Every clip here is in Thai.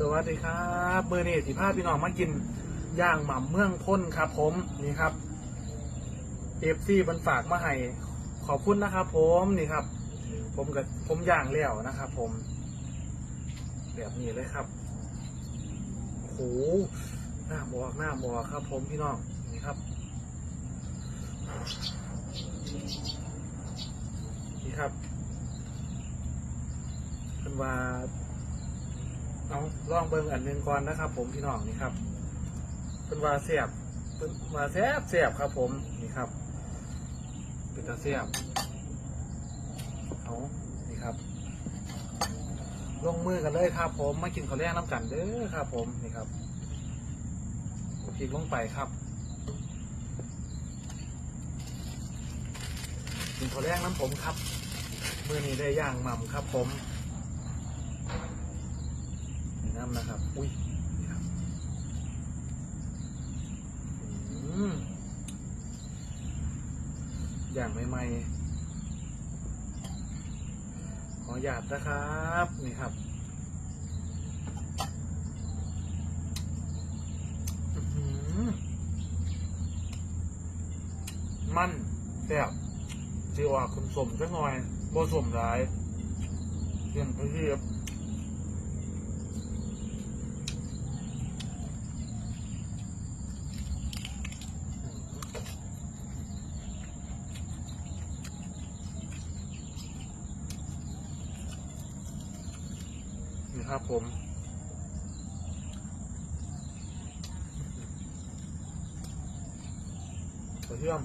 สวัสดีครับเบอร์เนติภาพพี่น้องมากินย่างหม่ำเมืองพ้นครับผมนี่ครับเอฟซีมันฝากมาให้ขอบคุณนะครับผมนี่ครับ ผมกับผมย่างแล้วนะครับผม แบบนี้เลยครับโอ้โหหน้าบอกหน้าบอกครับ ผมพี่น้องนี่ครับนี่ครับเป็นว่า เองเบิ่งอันหนึ่งก่อนนะครับ ผมพี่น้องนี่ครับเป็นว่าเสียบเป็นว่าแซบเสียบครับ ผมนี่ครับเป็นตาเสียบเอานี่ครับ ลงมือกันเลยครับ ผมมากินข้าวแรกน้ำกันเด้อครับ ผมนี่ครับพริกลงไปครับกินข้าวแรกน้ำผมครับ มือนี้ได้ย่างหม่ำครับ ผม น้ำนะครับ อุ้ยนี่ครับอืมอย่างใหม่ๆ ขอหยาดนะครับ นี่ครับอือหือมันแซ่บจีว่าคุณสมจักหน่อยบ่สมหลายเทียมไปเรียบ นี่ ครับผม กระเทียม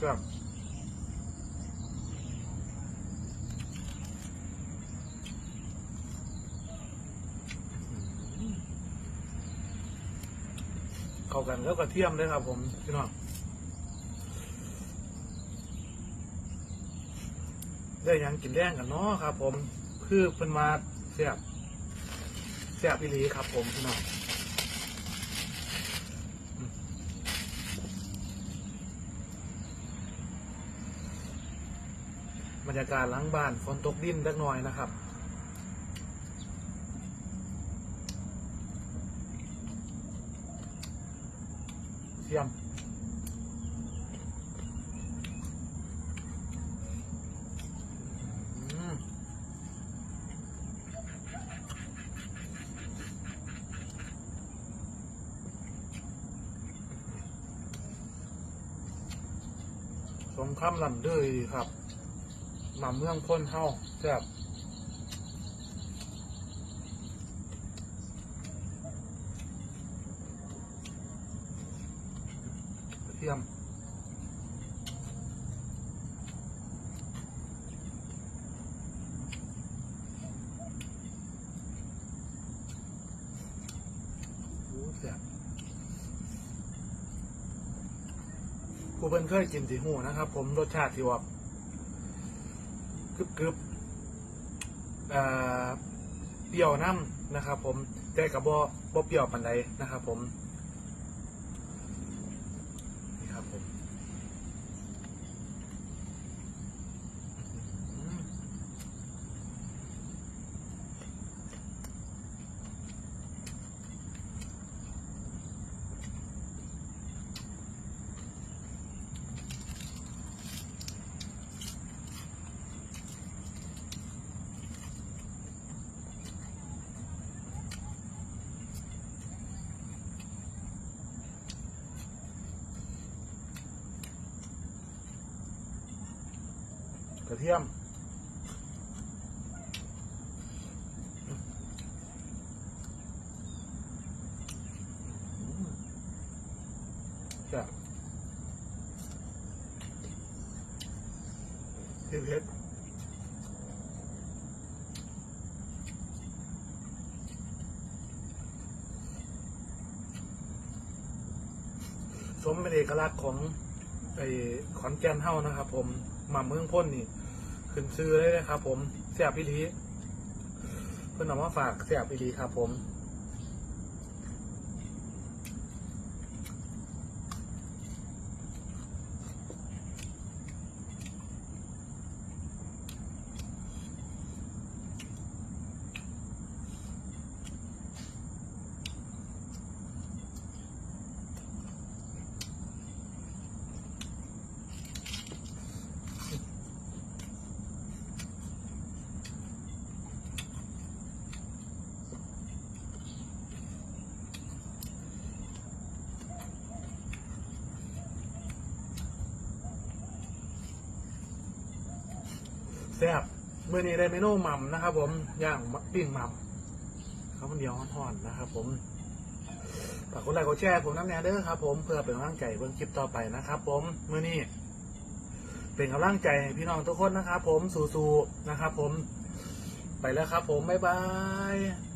ครับเข้ากันแล้วกระเทียมเลยครับผมพี่น้อง ได้ยังกินแดงกันเนาะครับ ผมคือเป็นมาเสียบเสียบอีหลีครับ ผมพี่น้องบรรยากาศหล้างบ้านฝนตกดินเล็กน้อยนะครับเทียม อืม สงครามลำเดยครับหมาเมืองพ้นเฮาแซ่บเทียมแซ่บ กูเพิ่นเคยกินสีหูนะครับ ผมรสชาติที่ว่ากรึบกรึบๆอ่าเปรี้ยวน้ำนะครับ ผมแต่กับ่บ่เปรี้ยวปานใดนะครับ ผม กระเทียมอืมแซ่บเผ็ดสมเป็นเอกลักษณ์ของไอ้ขอนแก่นเฮ้านะครับผม หม่ำเมืองพ่นนี่ขึ้นซื้อเลยนะครับผมแซ่บอีหลีเพื่อนเอามาฝากแซ่บอีหลีครับผม แซ่บเมื่อนี้ได้เมนูหม่ำนะครับ ผมย่างปิ้งหม่ำข้าวมันเดียวทอดนะครับ ผมฝากกดไลค์กดแชร์ผมน้ำแนเด้อครับ ผมเพื่อเป็นกำลังใจเบื้องคลิปต่อไปนะครับ ผมเมื่อนี้เป็นกำลังใจให้พี่น้องทุกคนนะครับ ผมสู้ๆนะครับ ผมไปแล้วครับ ผมบ๊ายบาย